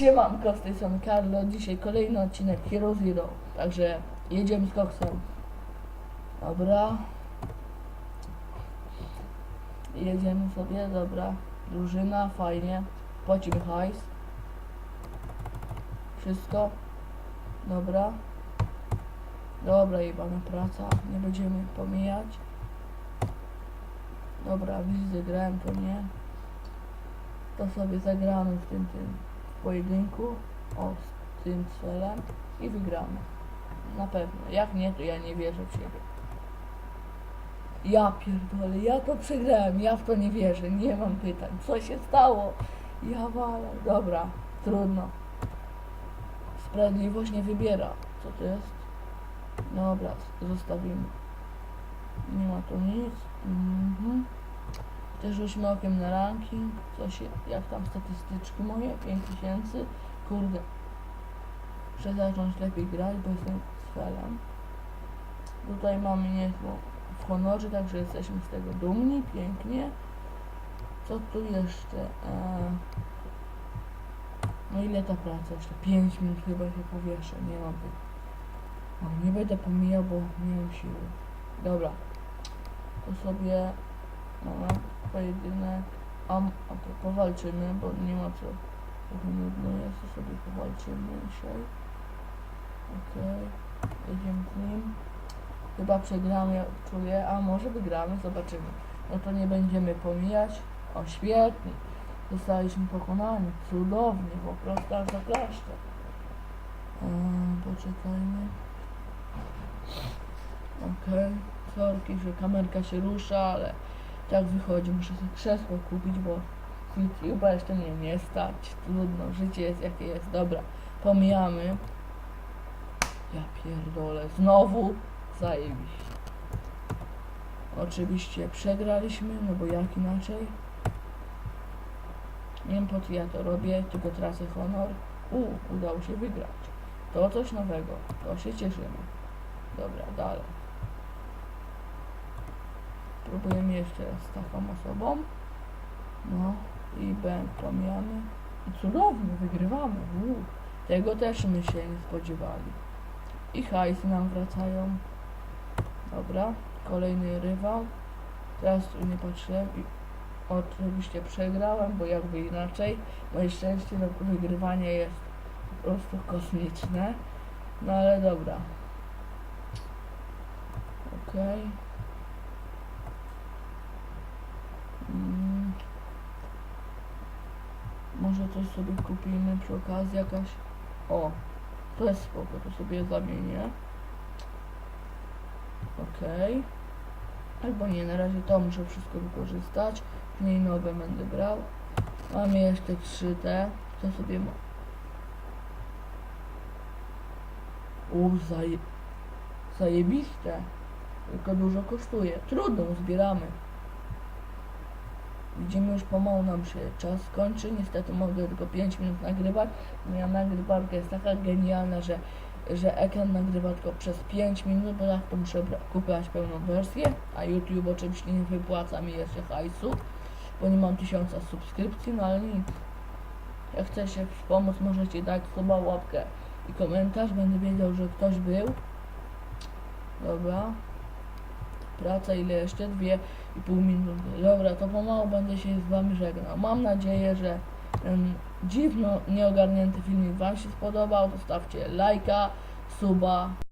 Siemanko, z tej strony Carlo. Dzisiaj kolejny odcinek Hero Zero. Także jedziemy z koksem. Dobra. Jedziemy sobie, dobra. Drużyna, fajnie. Płacimy hajs. Wszystko. Dobra. Dobra, jebana praca. Nie będziemy pomijać. Dobra, widzę, grałem to nie. To sobie zagramy w tym, tym pojedynku. O, z tym celem. I wygramy. Na pewno. Jak nie, to ja nie wierzę w siebie. Ja pierdolę, ja to przegrałem, ja w to nie wierzę, nie mam pytań. Co się stało? Ja walę. Dobra, trudno. Sprawiedliwość nie wybiera. Co to jest? Dobra, zostawimy. Nie ma tu nic. Mhm. Też rzućmy okiem na ranking. Co się, jak tam statystyczki moje? 5000. Kurde. Muszę zacząć lepiej grać, bo jestem felem. Tutaj mamy niezłą w honorze, także jesteśmy z tego dumni. Pięknie. Co tu jeszcze? Eee, no ile ta praca? Jeszcze 5 minut chyba się powieszę. Nie mam tych. Nie będę pomijał, bo nie mam siły. Dobra. To sobie Dobra, pojedynek. A, a to powalczymy, bo nie ma co. Trochę nudno jest, to sobie powalczymy dzisiaj. Okej, jedziemy z nim. Chyba przegramy, czuję, a może wygramy, zobaczymy. No to nie będziemy pomijać. O, świetnie. Zostaliśmy pokonani. Cudownie, po prostu aż zaklaszczę. Eee, poczekajmy. Okej, sorki, że kamerka się rusza, ale tak wychodzi. Muszę sobie krzesło kupić, bo YouTube'a jeszcze nie, nie stać. Trudno, życie jest jakie jest. Dobra, pomijamy. Ja pierdolę, znowu zajebiście. Oczywiście przegraliśmy, no bo jak inaczej? Nie wiem po co ja to robię, tylko tracę honor. U, udało się wygrać. To coś nowego, to się cieszymy. Dobra, dalej. Próbujemy jeszcze raz z taką osobą. No i B pomijamy. I cudownie, wygrywamy. Uu, tego też my się nie spodziewali. I hajsy nam wracają. Dobra, kolejny rywal. Teraz tu nie patrzyłem i oczywiście przegrałem, bo jakby inaczej. Moje szczęście no, wygrywanie jest po prostu kosmiczne. No ale dobra. Okej. Mm. Może coś sobie kupimy przy okazji jakaś. O, to jest spoko, to sobie zamienię. Okej. Albo nie, na razie to muszę wszystko wykorzystać. Później nowe będę brał. Mamy jeszcze 3 te. Co sobie ma? U, zaje... zajebiste. Tylko dużo kosztuje. Trudno, zbieramy. Widzimy już pomału nam się czas kończy. Niestety mogę tylko 5 minut nagrywać. Moja nagrywarka jest taka genialna, że, że ekran nagrywa tylko przez 5 minut, bo tak to muszę kupować pełną wersję, a YouTube oczywiście nie wypłaca mi jeszcze hajsu, bo nie mam tysiąca subskrypcji, no ale nic. Jak chcecie wspomóc, możecie dać suba, łapkę i komentarz, będę wiedział, że ktoś był. Dobra. Praca ile jeszcze? Dwie i pół minuty. Dobra, to pomału będę się z wami żegnał. Mam nadzieję, że ten dziwno nieogarnięty filmik wam się spodobał. Zostawcie lajka, suba.